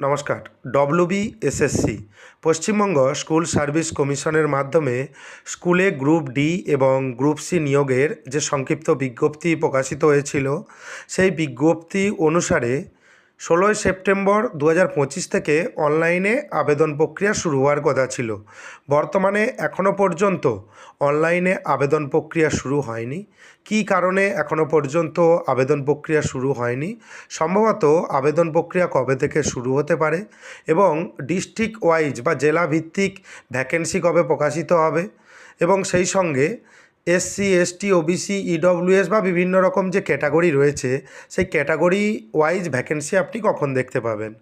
নমস্কার W SSC Paschimbanga school service কমিশনের মাধ্যমে স্কুলে গ্রুপ ডি এবং গ্রুপ সি নিয়োগের যে সংক্ষিপ্ত বিজ্ঞপ্তি প্রকাশিত হয়েছিল, সেই বিজ্ঞপ্তি অনুসারে ষোলোই সেপ্টেম্বর দু হাজার পঁচিশ থেকে অনলাইনে আবেদন প্রক্রিয়া শুরু হওয়ার কথা ছিল। বর্তমানে এখনও পর্যন্ত অনলাইনে আবেদন প্রক্রিয়া শুরু হয়নি। কী কারণে এখনও পর্যন্ত আবেদন প্রক্রিয়া শুরু হয়নি? সম্ভবত আবেদন প্রক্রিয়া কবে থেকে শুরু হতে পারে? এবং ডিস্ট্রিক্ট ওয়াইজ বা জেলা ভিত্তিক ভ্যাকেন্সি কবে প্রকাশিত হবে? এবং সেই সঙ্গে এসসি এসটি ওবিসি ইডব্লিউএস বা বিভিন্ন রকম যে ক্যাটাগরি রয়েছে, সেই ক্যাটাগরি ওয়াইজ ভ্যাকেন্সি আপনি কখন দেখতে পাবেন।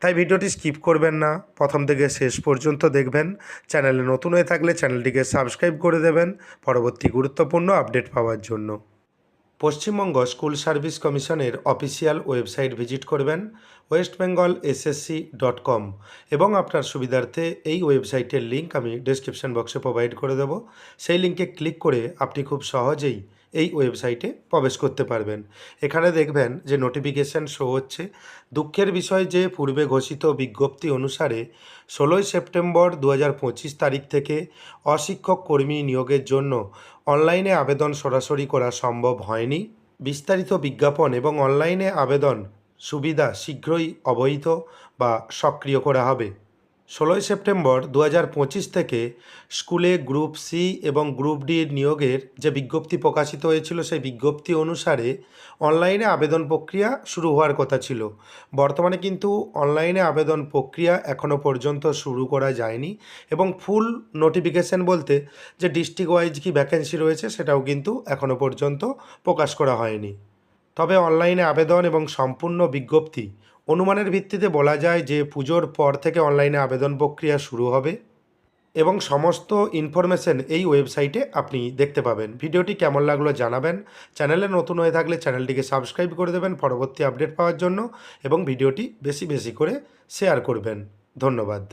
তাই ভিডিওটি স্কিপ করবেন না। প্রথম থেকে শেষ পর্যন্ত দেখবেন। চ্যানেলে নতুন হয়ে থাকলে চ্যানেলটিকে সাবস্ক্রাইব করে দেবেন। পরবর্তী গুরুত্বপূর্ণ আপডেট পাওয়ার জন্য। পশ্চিমবঙ্গ স্কুল সার্ভিস কমিশনের অফিসিয়াল ওয়েবসাইট ভিজিট করবেন West Bengal SSC dot com এবং আপনার সুবিধার্থে এই ওয়েবসাইটের লিঙ্ক আমি ডেসক্রিপশন বক্সে প্রোভাইড করে দেব। সেই লিঙ্কে ক্লিক করে আপনি খুব সহজেই এই ওয়েবসাইটে প্রবেশ করতে পারবেন। এখানে দেখবেন যে নোটিফিকেশান শো হচ্ছে। দুঃখের বিষয় যে পূর্বে ঘোষিত বিজ্ঞপ্তি অনুসারে ষোলোই সেপ্টেম্বর দু হাজার পঁচিশ তারিখ থেকে অশিক্ষক কর্মী নিয়োগের জন্য অনলাইনে আবেদন সরাসরি করা সম্ভব হয়নি। বিস্তারিত বিজ্ঞাপন এবং অনলাইনে আবেদন সুবিধা শীঘ্রই অবহিত বা সক্রিয় করা হবে। ষোলোই সেপ্টেম্বর দু হাজার পঁচিশ থেকে স্কুলে গ্রুপ সি এবং গ্রুপ ডি নিয়োগের যে বিজ্ঞপ্তি প্রকাশিত হয়েছিল, সেই বিজ্ঞপ্তি অনুসারে অনলাইনে আবেদন প্রক্রিয়া শুরু হওয়ার কথা ছিল। বর্তমানে কিন্তু অনলাইনে আবেদন প্রক্রিয়া এখনও পর্যন্ত শুরু করা যায়নি এবং ফুল নোটিফিকেশন বলতে যে ডিস্ট্রিক্ট ওয়াইজ কি ভ্যাকেন্সি রয়েছে, সেটাও কিন্তু এখনও পর্যন্ত প্রকাশ করা হয়নি। তবে অনলাইনে আবেদন এবং সম্পূর্ণ বিজ্ঞপ্তি অনুমানের ভিত্তিতে বলা যায় যে পুজোর পর থেকে অনলাইনে আবেদন প্রক্রিয়া শুরু হবে এবং সমস্ত ইনফরমেশন এই ওয়েবসাইটে আপনি দেখতে পাবেন। ভিডিওটি কেমন লাগল জানাবেন। চ্যানেলে নতুন হয়ে থাকলে চ্যানেলটিকে সাবস্ক্রাইব করে দেবেন পরবর্তী আপডেট পাওয়ার জন্য এবং ভিডিওটি বেশি বেশি করে শেয়ার করবেন। ধন্যবাদ।